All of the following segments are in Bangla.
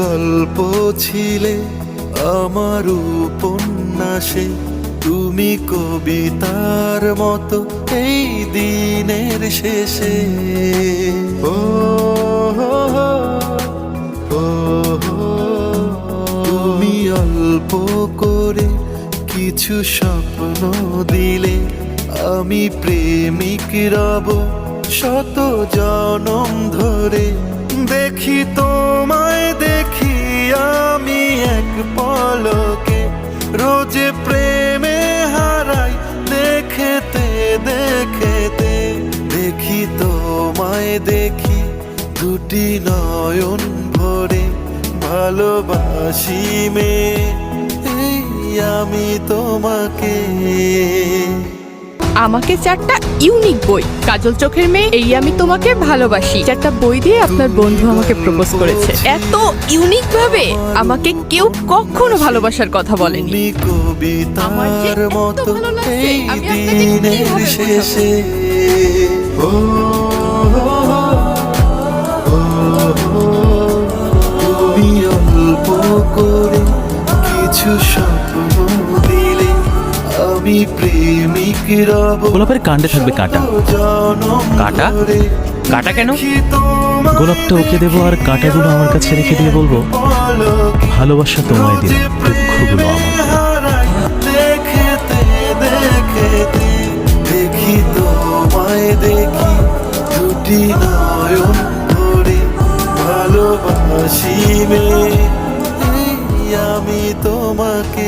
গল্প ছিলে আমার উপন্যাসে। তুমি কবিতার মতো এই দিনের শেষে। ও তুমি অল্প করে কিছু স্বপ্ন দিলে। আমি প্রেমিক রব, শত জনম ধরে দেখি তোমায়। পলকে রোজে প্রেমে হারাই দেখেতে দেখেতে দেখি তোমায় দেখি দুটি নয়ন ভরে ভালোবাসি মে এই আমি তোমাকে। আমাকে চারটা ইউনিক বই কাজল চোখের মেয়ে এই আমি তোমাকে ভালোবাসি চারটা বই দিয়ে আপনার বন্ধু আমাকে প্রপোজ করেছে এত ইউনিক ভাবে আমাকে কেউ কখনো ভালোবাসার কথা বলেনি কবিতার মতো এই দিনের শেষে ও ও, তুমি অল্প করে কিছু স্বপ্ন দিলে আমি প্রেমিক রব গোলাপের কাণ্ডে থাকবে কাঁটা কাঁটা? কাঁটা কেন? গোলাপটা ওকে দেবো আর কাঁটাগুলো আমার কাছে রেখে দিয়ে বলব, ভালোবাসা তোমায় দিলাম দুঃখগুলো দেখি তোমায় দেখি দুটি নয়ন ধরে ভালোবাসি আমি তোমাকে তুমি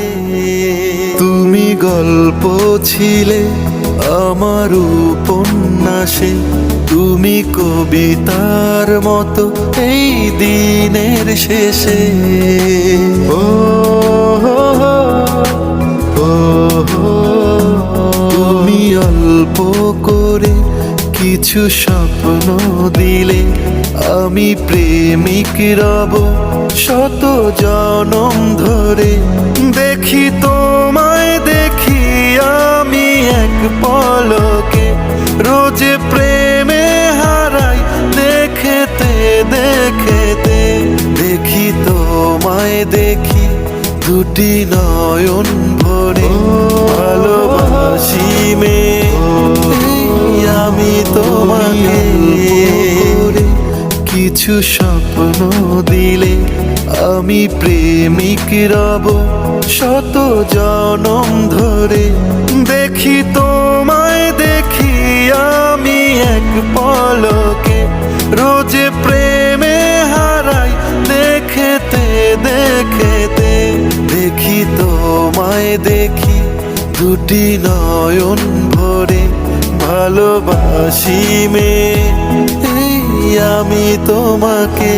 গল্প ছিলে আমার উপন্যাসে। তুমি কবিতার মতো এই দিনের শেষে। ও তুমি অল্প করে কিছু স্বপ্ন দিলে। আমি প্রেমিক রব, শত জনম ধরে। দুটি নয়ন ভরে ভালোবাসি মে। আমি তোমাকে। কিছু স্বপ্ন দিলে আমি প্রেমিক রব। শত জনম ধরে দেখি তোমায় দুটি নয়ন ভরে ভালোবাসি মে আমি তোমাকে।